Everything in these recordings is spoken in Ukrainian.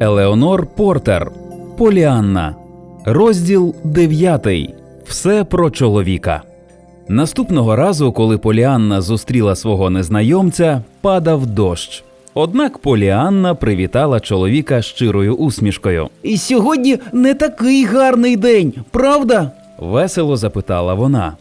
Елеонор Портер. Поліанна. Розділ 9. Все про чоловіка. Наступного разу, коли Поліанна зустріла свого незнайомця, падав дощ. Однак Поліанна привітала чоловіка щирою усмішкою. І сьогодні не такий гарний день, правда? Весело запитала вона.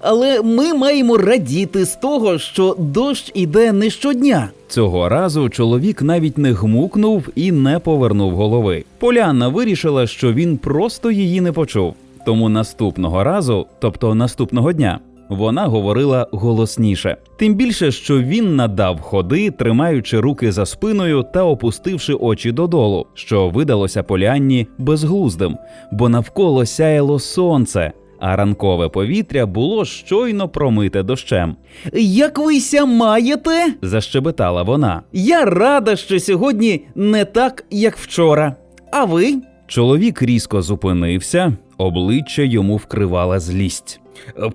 Але ми маємо радіти з того, що дощ іде не щодня. Цього разу чоловік навіть не гмукнув і не повернув голови. Поліанна вирішила, що він просто її не почув. Тому наступного разу, тобто наступного дня, вона говорила голосніше. Тим більше, що він надав ходи, тримаючи руки за спиною та опустивши очі додолу, що видалося Поліанні безглуздим, бо навколо сяяло сонце, а ранкове повітря було щойно промите дощем. Як вися маєте? Защебетала вона. Я рада, що сьогодні не так, як вчора. А ви? Чоловік різко зупинився, обличчя йому вкривала злість.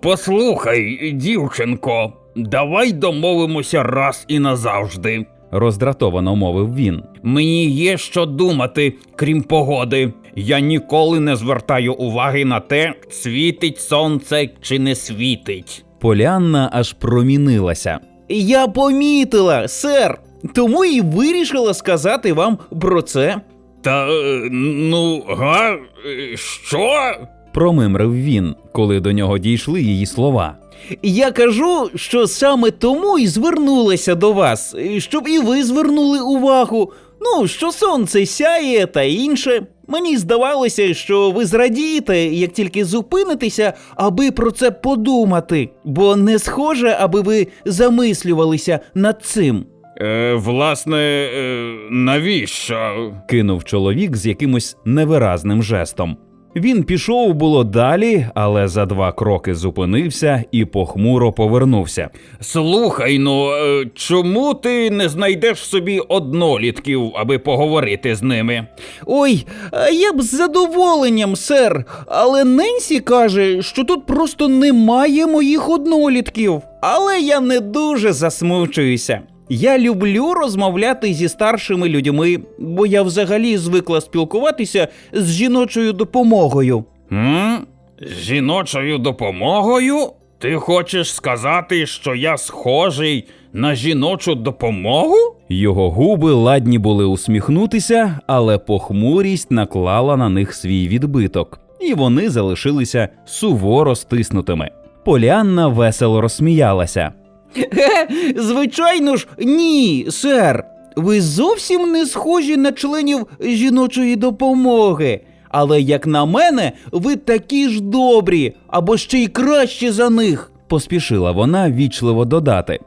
Послухай, дівчинко, давай домовимося раз і назавжди. Роздратовано мовив він. Мені є що думати, крім погоди. Я ніколи не звертаю уваги на те, світить сонце чи не світить. Поліанна аж промінилася. Я помітила, сер. Тому і вирішила сказати вам про це. Та е, ну, га? Е, Що? Промимрив він, коли до нього дійшли її слова. Я кажу, що саме тому і звернулася до вас, щоб і ви звернули увагу. Ну, що сонце сяє та інше. Мені здавалося, що ви зрадієте, як тільки зупинитеся, аби про це подумати, бо не схоже, аби ви замислювалися над цим. Е, власне, е, навіщо? Кинув чоловік з якимось невиразним жестом. Він пішов було далі, але за два кроки зупинився і похмуро повернувся. Слухай, ну е, чому ти не знайдеш собі однолітків, аби поговорити з ними? Ой, я б з задоволенням, сер. Але Ненсі каже, що тут просто немає моїх однолітків. Але я не дуже засмучуюся. Я люблю розмовляти зі старшими людьми, бо я взагалі звикла спілкуватися з жіночою допомогою. М? З жіночою допомогою? Ти хочеш сказати, що я схожий на жіночу допомогу? Його губи ладні були усміхнутися, але похмурість наклала на них свій відбиток, і вони залишилися суворо стиснутими. Поліанна весело розсміялася. Звичайно ж, ні, сер. Ви зовсім не схожі на членів жіночої допомоги. Але, як на мене, ви такі ж добрі, або ще й кращі за них. Поспішила вона вічливо додати.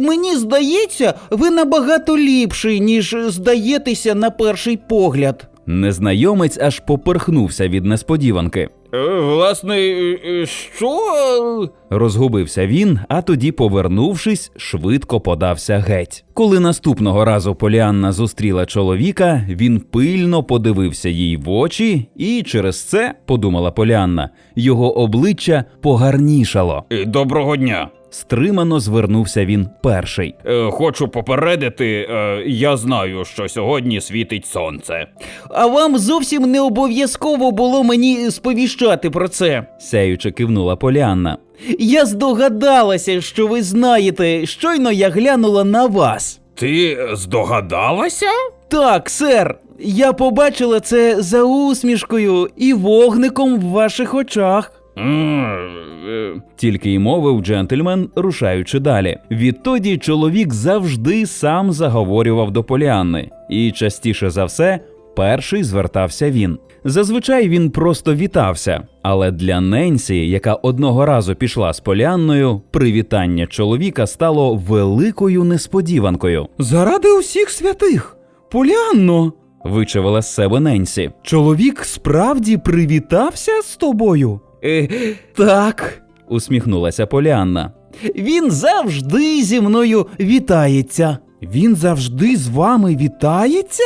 Мені здається, ви набагато ліпший, ніж здаєтеся на перший погляд. Незнайомець аж поперхнувся від несподіванки. Е, власне, е, е, що? Розгубився він, а тоді, повернувшись, швидко подався геть. Коли наступного разу Поліанна зустріла чоловіка, він пильно подивився їй в очі, і через це, подумала Поліанна, його обличчя погарнішало. Доброго дня. Стримано звернувся він перший. Е, Хочу попередити, е, я знаю, що сьогодні світить сонце. А вам зовсім не обов'язково було мені сповіщати про це. Сяючи кивнула Поліанна. Я здогадалася, що ви знаєте, щойно я глянула на вас. Ти здогадалася? Так, сер, я побачила це за усмішкою і вогником в ваших очах. Е, Тільки й мовив джентльмен, рушаючи далі. Відтоді чоловік завжди сам заговорював до Поліанни, і частіше за все, перший звертався він. Зазвичай він просто вітався, але для Ненсі, яка одного разу пішла з Поліанною, привітання чоловіка стало великою несподіванкою. Заради усіх святих, Поліанно, Вичавила з себе Ненсі. чоловік справді привітався з тобою? Так. Усміхнулася Поліанна. Він завжди зі мною вітається. Він завжди з вами вітається?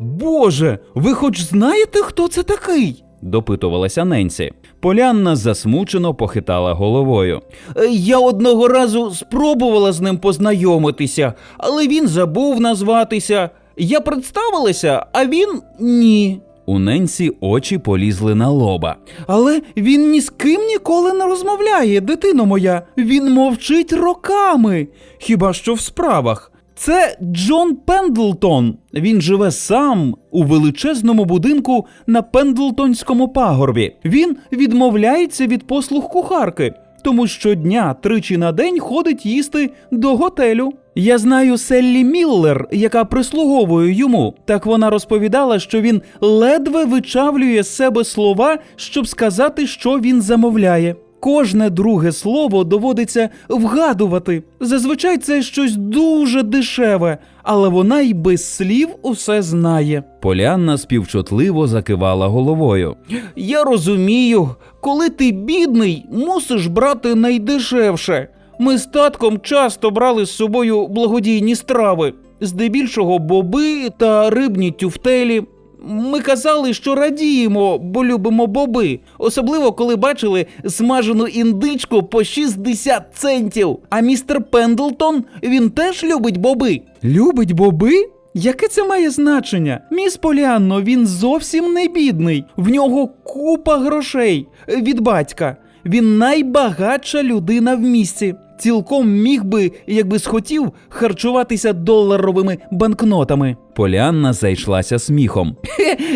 Боже, ви хоч знаєте, хто це такий? допитувалася Ненсі. Полянна засмучено похитала головою. Е, Я одного разу спробувала з ним познайомитися, але він забув назватися. Я представилася, а він ні. У Ненсі очі полізли на лоба. Але він ні з ким ніколи не розмовляє, дитино моя. Він мовчить роками. Хіба що в справах. Це Джон Пендлтон. Він живе сам у величезному будинку на Пендлтонському пагорбі. Він відмовляється від послуг кухарки, тому щодня тричі на день ходить їсти до готелю. Я знаю Селлі Міллер, яка прислуговує йому. Так вона розповідала, що він ледве вичавлює з себе слова, щоб сказати, що він замовляє. Кожне друге слово доводиться вгадувати. Зазвичай це щось дуже дешеве, але вона й без слів усе знає. Поліанна співчутливо закивала головою. Я розумію, коли ти бідний, мусиш брати найдешевше. Ми з татком часто брали з собою благодійні страви, здебільшого боби та рибні тюфтелі. Ми казали, що радіємо, бо любимо боби, особливо коли бачили смажену індичку по 60 центів. А містер Пендлтон він теж любить боби. Любить боби? Яке це має значення? Міс Поліанно, він зовсім не бідний. В нього купа грошей від батька. Він найбагатша людина в місті. Цілком міг би, якби схотів, харчуватися доларовими банкнотами. Поліанна зайшлася сміхом.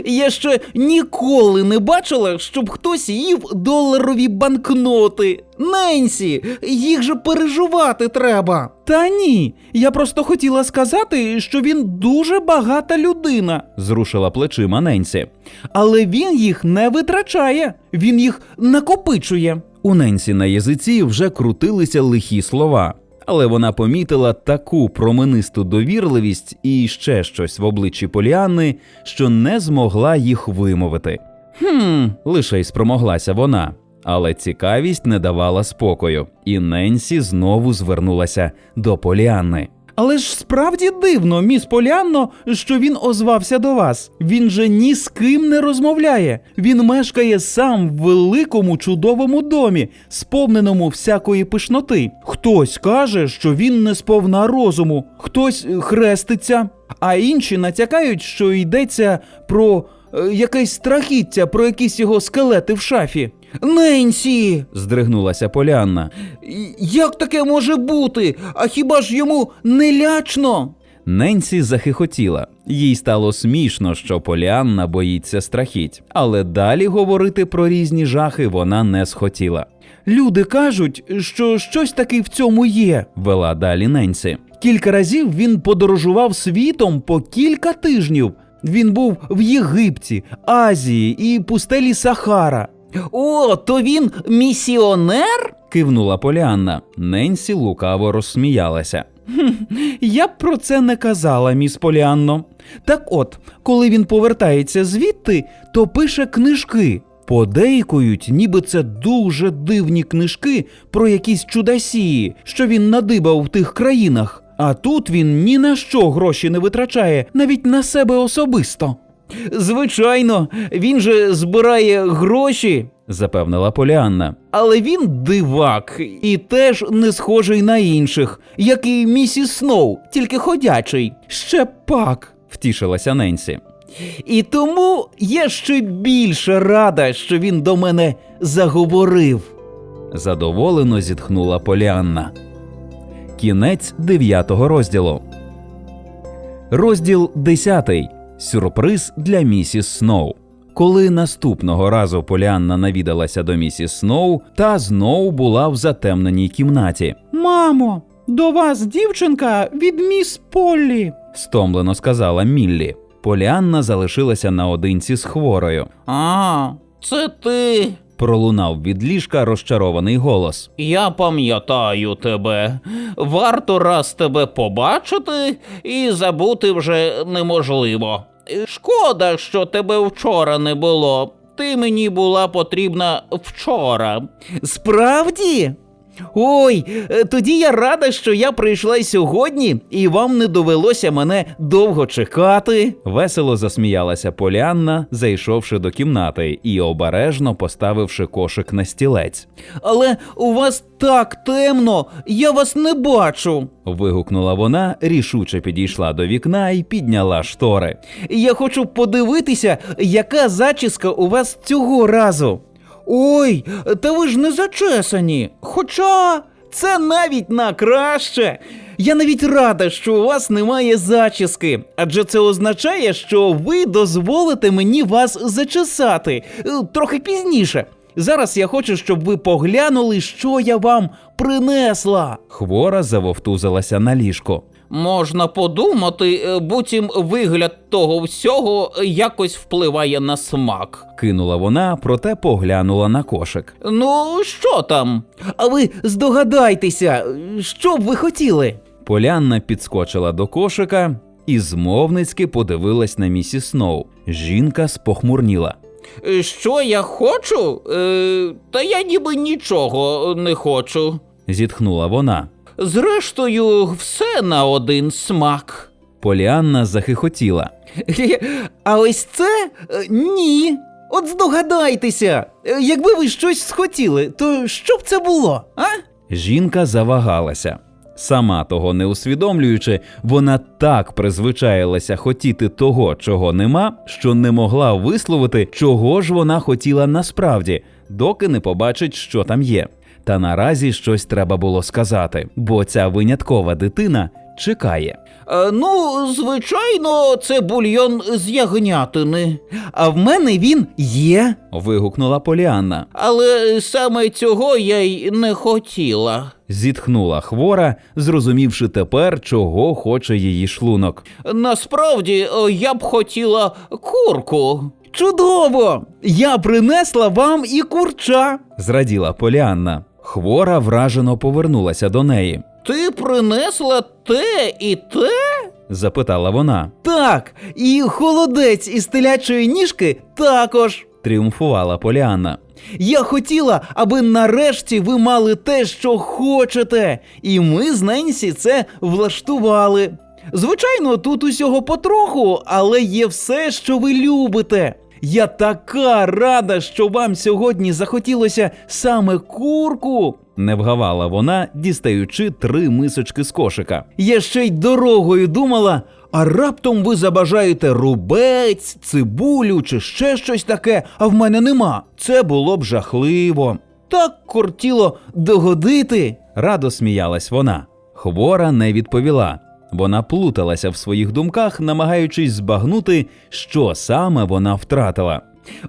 Я ще ніколи не бачила, щоб хтось їв доларові банкноти. Ненсі, їх же переживати треба. Та ні, я просто хотіла сказати, що він дуже багата людина. Зрушила плечима Ненсі. Але він їх не витрачає, він їх накопичує. У Ненсі на язиці вже крутилися лихі слова, але вона помітила таку променисту довірливість і ще щось в обличчі Поліанни, що не змогла їх вимовити. Хм, лише й спромоглася вона. Але цікавість не давала спокою, і Ненсі знову звернулася до Поліанни. Але ж справді дивно, міс Поліанно, що він озвався до вас. Він же ні з ким не розмовляє. Він мешкає сам в великому чудовому домі, сповненому всякої пишноти. Хтось каже, що він не сповна розуму, хтось е, хреститься, а інші натякають, що йдеться про е, якесь страхіття, про якісь його скелети в шафі. Ненсі! Здригнулася Поліанна. Як таке може бути? А хіба ж йому не лячно? Ненсі захихотіла. Їй стало смішно, що Поліанна боїться страхіть, але далі говорити про різні жахи вона не схотіла. Люди кажуть, що щось таки в цьому є. Вела далі Ненсі. Кілька разів він подорожував світом по кілька тижнів. Він був в Єгипті, Азії і пустелі Сахара. О, то він місіонер? Кивнула Поліанна. Ненсі лукаво розсміялася. Я б про це не казала, міс Поліанно. Так от, коли він повертається звідти, то пише книжки. Подейкують, ніби це дуже дивні книжки про якісь чудасії, що він надибав в тих країнах. А тут він ні на що гроші не витрачає, навіть на себе особисто. Звичайно, він же збирає гроші, Запевнила Поліанна. але він дивак і теж не схожий на інших, як і місіс Сноу, тільки ходячий. Ще пак. Втішилася Ненсі. І тому я ще більше рада, що він до мене заговорив. Задоволено зітхнула Поліанна. Кінець дев'ятого розділу. Розділ десятий. Сюрприз для місіс Сноу. Коли наступного разу Поліанна навідалася до місіс Сноу, та знову була в затемненій кімнаті. Мамо, до вас дівчинка від міс Поллі. Стомлено сказала Міллі. Поліанна залишилася наодинці з хворою. А, це ти. Пролунав від ліжка розчарований голос. Я пам'ятаю тебе. Варто раз тебе побачити і забути вже неможливо. Шкода, що тебе вчора не було. Ти мені була потрібна вчора. Справді? Ой, е, тоді я рада, що я прийшла сьогодні, і вам не довелося мене довго чекати. Весело засміялася Поліанна, зайшовши до кімнати і обережно поставивши кошик на стілець. Але у вас так темно, я вас не бачу. Вигукнула вона, рішуче підійшла до вікна і підняла штори. Я хочу подивитися, яка зачіска у вас цього разу. Ой, та ви ж не зачесані. Хоча це навіть на краще. Я навіть рада, що у вас немає зачіски, адже це означає, що ви дозволите мені вас зачесати е, трохи пізніше. Зараз я хочу, щоб ви поглянули, що я вам принесла. Хвора завовтузилася на ліжко. Можна подумати, е, буцім вигляд того всього якось впливає на смак. Кинула вона, проте поглянула на кошик. Ну, що там? А ви здогадайтеся, що б ви хотіли? Полянна підскочила до кошика і змовницьки подивилась на місіс Сноу. Жінка спохмурніла. Е, Що я хочу? Е, та я ніби нічого не хочу. Зітхнула вона. Зрештою, все на один смак. Поліанна захихотіла. А ось це Е, ні. От здогадайтеся, Е, якби ви щось схотіли, то що б це було? А? Жінка завагалася. Сама того не усвідомлюючи, вона так призвичаїлася хотіти того, чого нема, що не могла висловити, чого ж вона хотіла насправді, доки не побачить, що там є. Та наразі щось треба було сказати, бо ця виняткова дитина чекає. Е, ну, звичайно, це бульйон з ягнятини. А в мене він є. Вигукнула Поліанна. Але саме цього я й не хотіла. Зітхнула хвора, зрозумівши тепер, чого хоче її шлунок. Насправді, е, я б хотіла курку. Чудово! Я принесла вам і курча. Зраділа Поліанна. Хвора вражено повернулася до неї. Ти принесла те і те? Запитала вона. Так, і холодець із телячої ніжки також. Тріумфувала Поліанна. Я хотіла, аби нарешті ви мали те, що хочете, і ми з Ненсі це влаштували. Звичайно, тут усього потроху, але є все, що ви любите. Я така рада, що вам сьогодні захотілося саме курку. Не вгавала вона, дістаючи три мисочки з кошика. Я ще й дорогою думала, а раптом ви забажаєте рубець, цибулю чи ще щось таке, а в мене нема. Це було б жахливо. Так кортіло догодити. Радо сміялась вона. Хвора не відповіла. Вона плуталася в своїх думках, намагаючись збагнути, що саме вона втратила.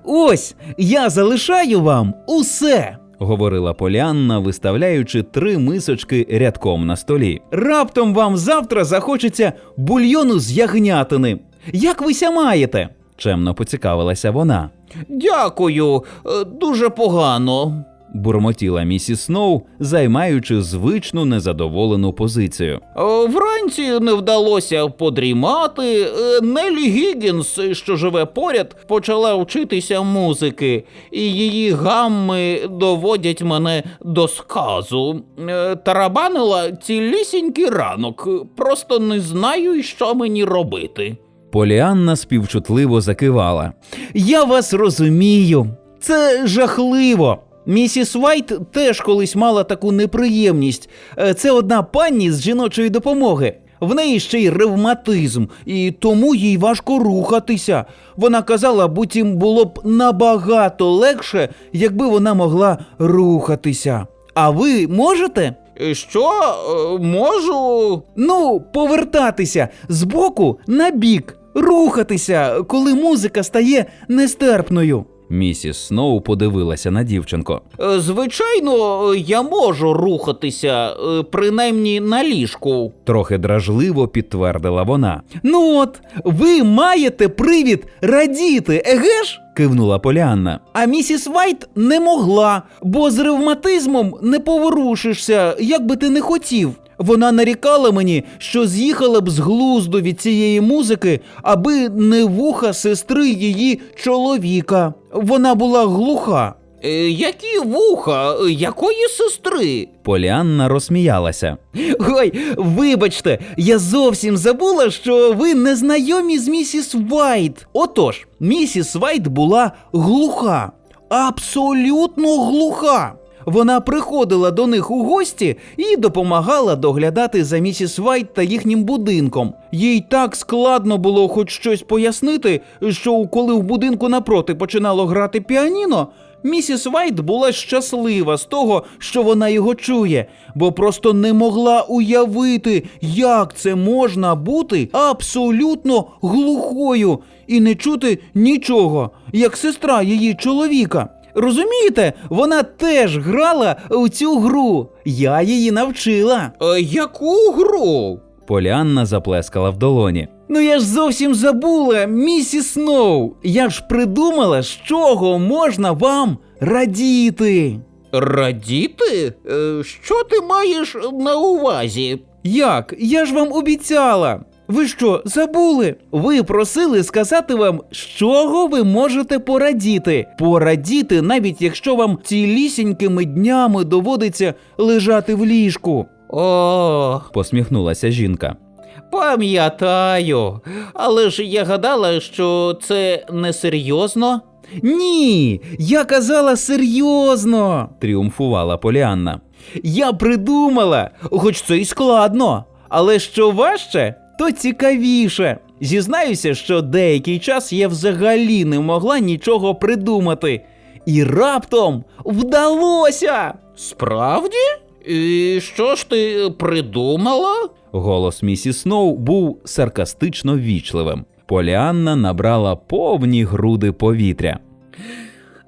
Ось я залишаю вам усе. Говорила Поліанна, виставляючи три мисочки рядком на столі. Раптом вам завтра захочеться бульйону з ягнятини. Як ви ся маєте? Чемно поцікавилася вона. Дякую, е, дуже погано. Бурмотіла місіс Сноу, займаючи звичну незадоволену позицію. Е, Вранці не вдалося подрімати. Е, Нелі Гіггінс, що живе поряд, почала вчитися музики, і її гамми доводять мене до сказу. Е, Тарабанила цілісінький ранок. Просто не знаю, що мені робити. Поліанна співчутливо закивала. Я вас розумію. Це жахливо. Місіс Вайт теж колись мала таку неприємність. Е, Це одна пані з жіночої допомоги. В неї ще й ревматизм, і тому їй важко рухатися. Вона казала, буцім було б набагато легше, якби вона могла рухатися. А ви можете? Е, Що Е, можу? Ну, повертатися з боку на бік, рухатися, коли музика стає нестерпною. Місіс Сноу подивилася на дівчинку. Е, Звичайно, я можу рухатися, е, принаймні на ліжку. Трохи дражливо підтвердила вона. Ну от, ви маєте привід радіти, еге ж? Кивнула Поліанна. А місіс Вайт не могла, бо з ревматизмом не поворушишся, як би ти не хотів. Вона нарікала мені, що з'їхала б з глузду від цієї музики, аби не вуха сестри її чоловіка. Вона була глуха. Е, які вуха? Якої сестри? Поліанна розсміялася. Ой, вибачте, я зовсім забула, що ви не знайомі з місіс Вайт. Отож, місіс Вайт була глуха, абсолютно глуха. Вона приходила до них у гості і допомагала доглядати за місіс Вайт та їхнім будинком. Їй так складно було хоч щось пояснити, що коли в будинку напроти починало грати піаніно, Місіс Вайт була щаслива з того, що вона його чує, бо просто не могла уявити, як це можна бути абсолютно глухою і не чути нічого, як сестра її чоловіка. Розумієте, вона теж грала у цю гру. Я її навчила. Е, яку гру? Поліанна заплескала в долоні. Ну я ж зовсім забула, місіс Сноу. Я ж придумала, з чого можна вам радіти. Радіти? Е, що ти маєш на увазі? Як? Я ж вам обіцяла. Ви що, забули? Ви просили сказати вам, з чого ви можете порадіти. Порадіти, навіть якщо вам цілісінькими днями доводиться лежати в ліжку. О, Посміхнулася жінка. пам'ятаю. Але ж я гадала, що це несерйозно. Ні, я казала серйозно. Тріумфувала Поліанна. Я придумала, хоч це й складно. Але що важче, то цікавіше. Зізнаюся, що деякий час я взагалі не могла нічого придумати. І раптом вдалося. Справді? І що ж ти придумала? Голос місіс Сноу був саркастично ввічливим. Поліанна набрала повні груди повітря.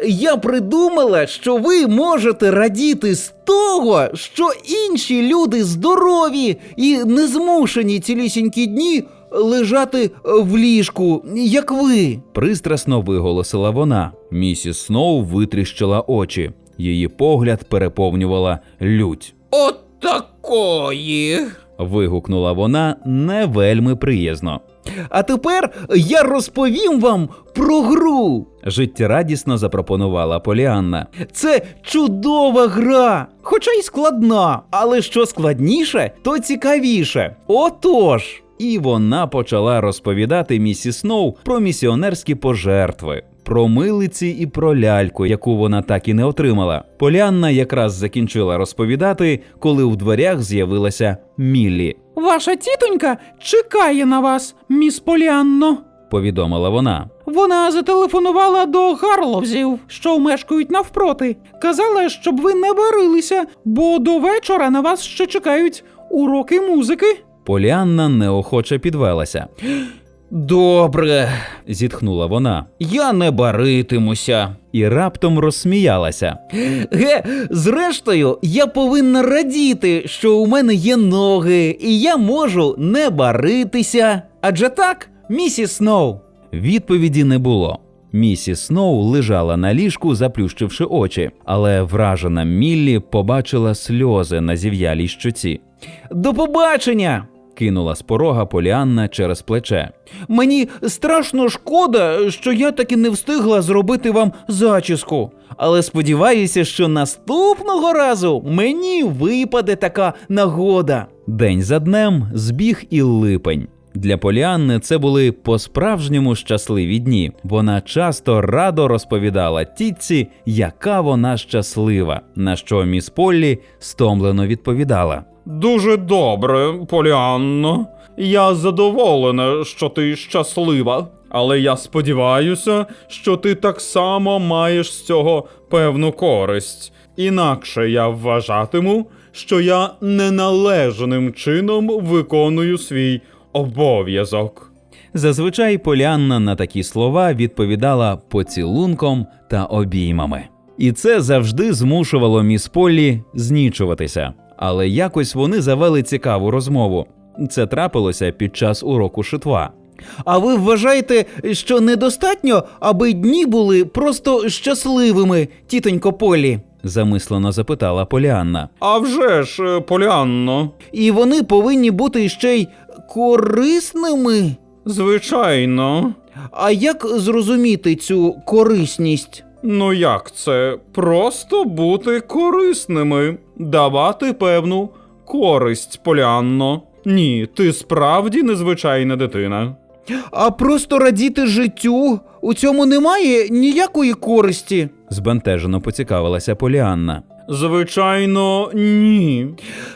Я придумала, що ви можете радіти з того, що інші люди здорові і не змушені цілісінькі дні лежати в ліжку, як ви. Пристрасно виголосила вона. Місіс Сноу витріщила очі. Її погляд переповнювала лють. От такої. Вигукнула вона не вельми приязно. А тепер я розповім вам про гру. Життєрадісно запропонувала Поліанна. Це чудова гра, хоча й складна, але що складніше, то цікавіше. Отож. І вона почала розповідати місіс Сноу про місіонерські пожертви, про милиці і про ляльку, яку вона так і не отримала. Поліанна якраз закінчила розповідати, коли в дверях з'явилася Міллі. Ваша тітонька чекає на вас, міс Поліанно. Повідомила вона. Вона зателефонувала до Гарловзів, що мешкають навпроти. Казала, щоб ви не барилися, бо до вечора на вас ще чекають уроки музики. Поліанна неохоче підвелася. Добре, Зітхнула вона я не баритимуся. і раптом розсміялася. Ге, зрештою, я повинна радіти, що у мене є ноги, і я можу не баритися. Адже так, місіс Сноу. Відповіді не було. Місіс Сноу лежала на ліжку, заплющивши очі, але вражена Міллі побачила сльози на зів'ялій щоці. До побачення! Кинула з порога Поліанна через плече. Мені страшно шкода, що я таки не встигла зробити вам зачіску. Але сподіваюся, що наступного разу мені випаде така нагода. День за днем збіг і липень. Для Поліанни це були по-справжньому щасливі дні. Вона часто радо розповідала тітці, яка вона щаслива, на що міс Поллі стомлено відповідала. Дуже добре, Поліанно. Я задоволена, що ти щаслива. Але я сподіваюся, що ти так само маєш з цього певну користь. Інакше я вважатиму, що я неналежним чином виконую свій обов'язок. Зазвичай Поліанна на такі слова відповідала поцілунком та обіймами. І це завжди змушувало міс Поллі знічуватися. Але якось вони завели цікаву розмову. Це трапилося під час уроку шитва. А ви вважаєте, що недостатньо, аби дні були просто щасливими, тітонько Полі? замислено запитала Поліанна. А вже ж, е, Поліанно, І вони повинні бути ще й корисними. звичайно. А як зрозуміти цю корисність? Ну як це? Просто бути корисними, давати певну користь, Поліанно. Ні, ти справді незвичайна дитина. А просто радіти життю у цьому немає ніякої користі. Збентежено поцікавилася Поліанна. Звичайно, ні.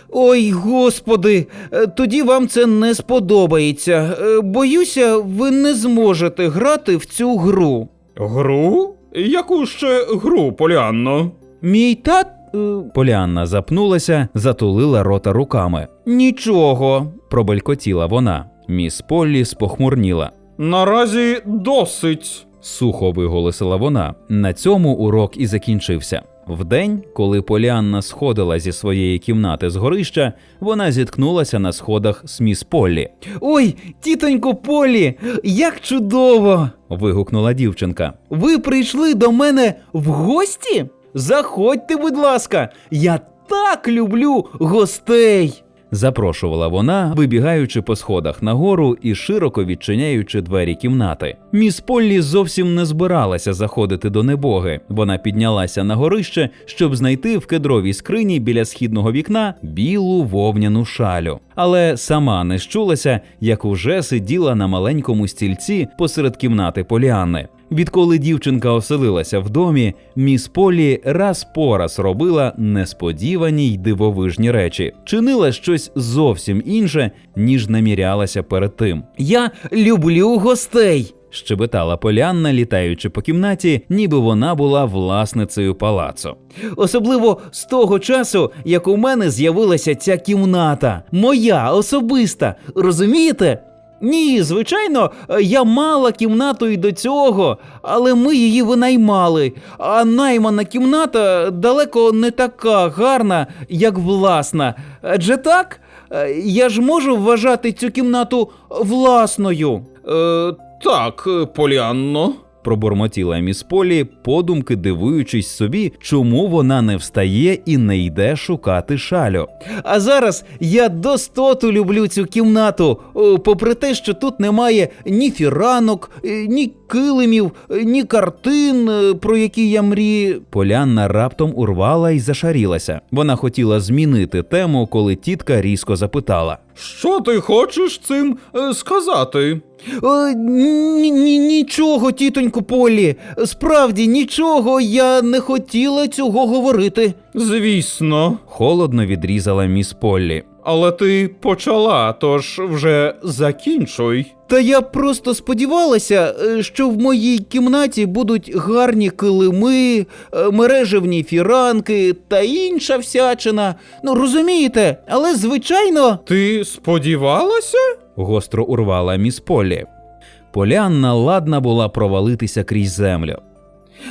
Ой, господи, е, тоді вам це не сподобається. Е, Боюся, ви не зможете грати в цю гру. Гру? Яку ще гру, Поліанно? Мій тат. е, Поліанна запнулася, затулила рота руками. Нічого. Пробелькотіла вона. Міс Поллі спохмурніла. Наразі досить. Сухо виголосила вона. На цьому урок і закінчився. Вдень, коли Поліанна сходила зі своєї кімнати з горища, вона зіткнулася на сходах з міс Поллі. Ой, тітонько Полі, як чудово! Вигукнула дівчинка. Ви прийшли до мене в гості? Заходьте, будь ласка, я так люблю гостей. Запрошувала вона, вибігаючи по сходах нагору і широко відчиняючи двері кімнати. Міс Поллі зовсім не збиралася заходити до небоги. Вона піднялася на горище, щоб знайти в кедровій скрині біля східного вікна білу вовняну шалю. Але сама не щулася, як уже сиділа на маленькому стільці посеред кімнати Поліанни. Відколи дівчинка оселилася в домі, міс Полі раз по раз робила несподівані й дивовижні речі, чинила щось зовсім інше, ніж намірялася перед тим. Я люблю гостей. Щебетала Полянна, літаючи по кімнаті, ніби вона була власницею палацу. Особливо з того часу, як у мене з'явилася ця кімната. Моя особиста. Розумієте? Ні, звичайно, я мала кімнату і до цього, але ми її винаймали. А наймана кімната далеко не така гарна, як власна. Адже так, Е, я ж можу вважати цю кімнату власною. Е, так, Поліанно. Пробурмотіла міс Полі, подумки дивуючись собі, чому вона не встає і не йде шукати шалю. А зараз я достоту люблю цю кімнату, попри те, що тут немає ні фіранок, е, ні килимів, е, ні картин, е, про які я мрію. Полянна раптом урвала і зашарілася. Вона хотіла змінити тему, коли тітка різко запитала. Що ти хочеш цим е, сказати? Е, ні, ні, нічого, тітонько Полі. Справді нічого, я не хотіла цього говорити. Звісно. Холодно відрізала міс Поллі. Але ти почала, тож вже закінчуй. Та я просто сподівалася, е, що в моїй кімнаті будуть гарні килими, е, мережевні фіранки та інша всячина. Ну розумієте, але звичайно. Ти сподівалася? Гостро урвала міс Поллі. Полянна ладна була провалитися крізь землю.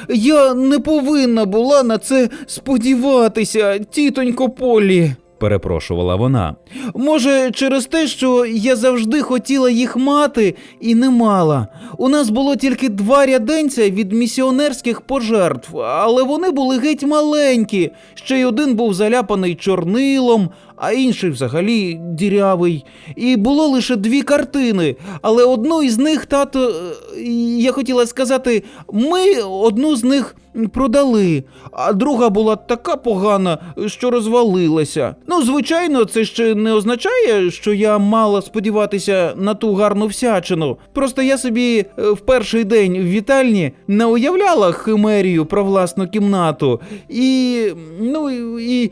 Я не повинна була на це сподіватися, тітонько Полі. Перепрошувала вона. Може, через те, що я завжди хотіла їх мати і не мала. У нас було тільки два ряденця від місіонерських пожертв, але вони були геть маленькі. Ще й один був заляпаний чорнилом, а інший взагалі дірявий. І було лише дві картини. Але одну із них тато, е, я хотіла сказати, ми одну з них продали, а друга була така погана, що розвалилася. Ну, звичайно, це ще не означає, що я мала сподіватися на ту гарну всячину. Просто я собі е, в перший день в вітальні не уявляла химерію про власну кімнату. І. ну і.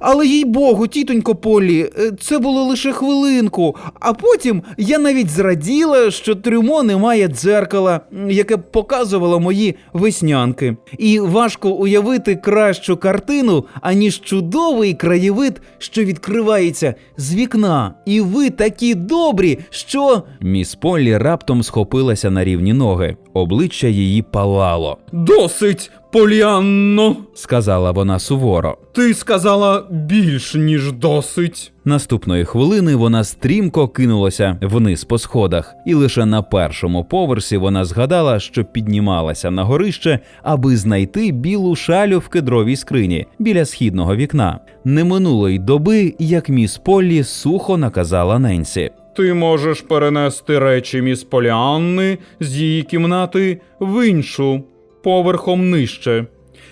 але їй Богу, тітонько Полі, е, це було лише хвилинку. А потім я навіть зраділа, що трюмо не має дзеркала, яке б показувало мої веснянки. І важко уявити кращу картину, аніж чудовий краєвид, що відкривається з вікна. І ви такі добрі, що. Міс Поллі раптом схопилася на рівні ноги. Обличчя її палало. Досить, Поліанно. Сказала вона суворо. Ти сказала більш ніж досить. Наступної хвилини вона стрімко кинулася вниз по сходах, і лише на першому поверсі вона згадала, що піднімалася на горище, аби знайти білу шалю в кедровій скрині біля східного вікна. Не минуло й доби, як міс Поллі сухо наказала Ненсі. Ти можеш перенести речі міс Поліанни з її кімнати в іншу поверхом нижче.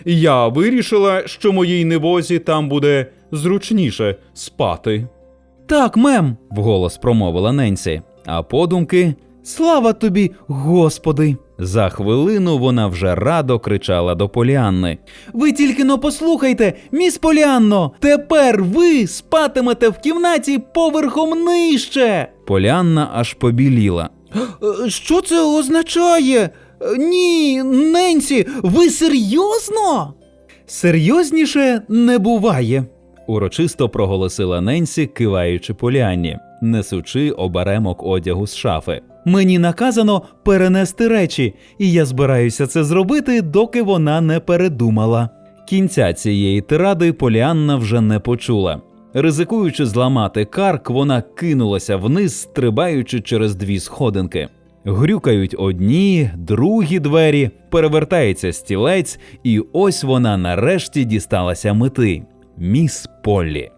Я вирішила, що моїй невозі там буде зручніше спати. Так, мем. Вголос промовила Ненсі, а подумки Слава тобі, Господи. За хвилину вона вже радо кричала до Поліанни. Ви тільки но послухайте, міс Поліанно, тепер ви спатимете в кімнаті поверхом нижче. Поліанна аж побіліла. Е, Що це означає? Е, Ні, Ненсі, ви серйозно? Серйозніше не буває. урочисто проголосила Ненсі, киваючи Поліанні, несучи оберемок одягу з шафи. Мені наказано перенести речі, і я збираюся це зробити, доки вона не передумала. Кінця цієї тиради Поліанна вже не почула. Ризикуючи зламати карк, вона кинулася вниз, стрибаючи через дві сходинки. Грюкають одні, другі двері, перевертається стілець, і ось вона нарешті дісталася мети міс Поллі.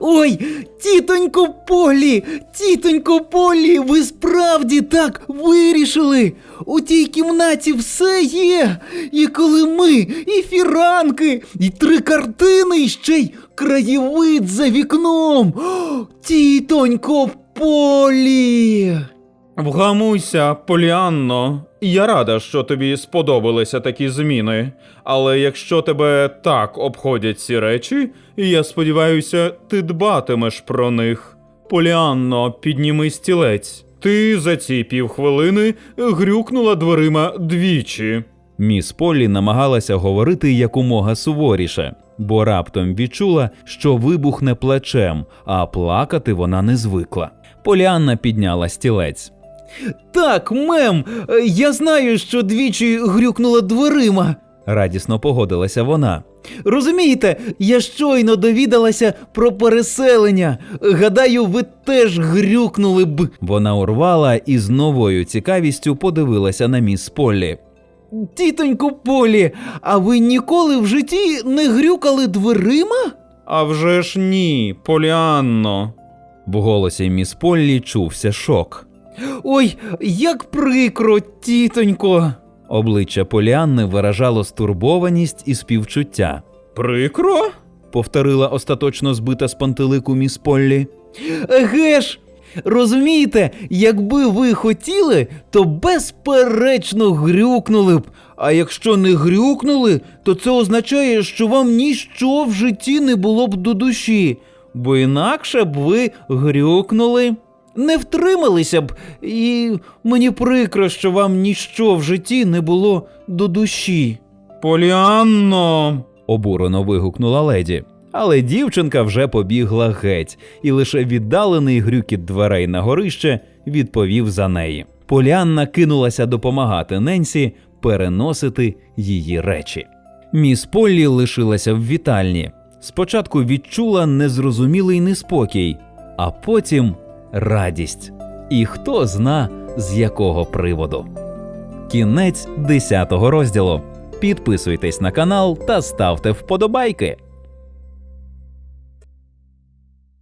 Ой, тітонько Полі, тітонько Полі, ви справді так вирішили. У тій кімнаті все є. І коли ми, і фіранки, і три картини, і ще й краєвид за вікном. О, тітонько Полі. Вгамуйся, Поліанно. Я рада, що тобі сподобалися такі зміни. Але якщо тебе так обходять ці речі, я сподіваюся, ти дбатимеш про них. Поліанно, підніми стілець. Ти за ці півхвилини грюкнула дверима двічі. Міс Поллі намагалася говорити якомога суворіше, бо раптом відчула, що вибухне плечем, а плакати вона не звикла. Поліанна підняла стілець. Так, мем, е, я знаю, що двічі грюкнула дверима. Радісно погодилася вона. Розумієте, я щойно довідалася про переселення. Гадаю, ви теж грюкнули б. Вона урвала і з новою цікавістю подивилася на міс Поллі. Тітонько Полі, а ви ніколи в житті не грюкали дверима? А вже ж ні, Поліанно. В голосі міс Поллі чувся шок. Ой, як прикро, тітонько. Обличчя Поліанни виражало стурбованість і співчуття. Прикро? Повторила остаточно збита з пантелику міс Поллі. Еге ж, розумієте, якби ви хотіли, то безперечно грюкнули б. А якщо не грюкнули, то це означає, що вам ніщо в житті не було б до душі, бо інакше б ви грюкнули. Не втрималися б, і мені прикро, що вам ніщо в житті не було до душі. Поліанно. обурено вигукнула леді. Але дівчинка вже побігла геть, і лише віддалений грюкіт дверей на горище відповів за неї. Поліанна кинулася допомагати Ненсі переносити її речі. Міс Поллі лишилася в вітальні. Спочатку відчула незрозумілий неспокій, а потім радість. І хто зна з якого приводу. Кінець 10 розділу. Підписуйтесь на канал та ставте вподобайки.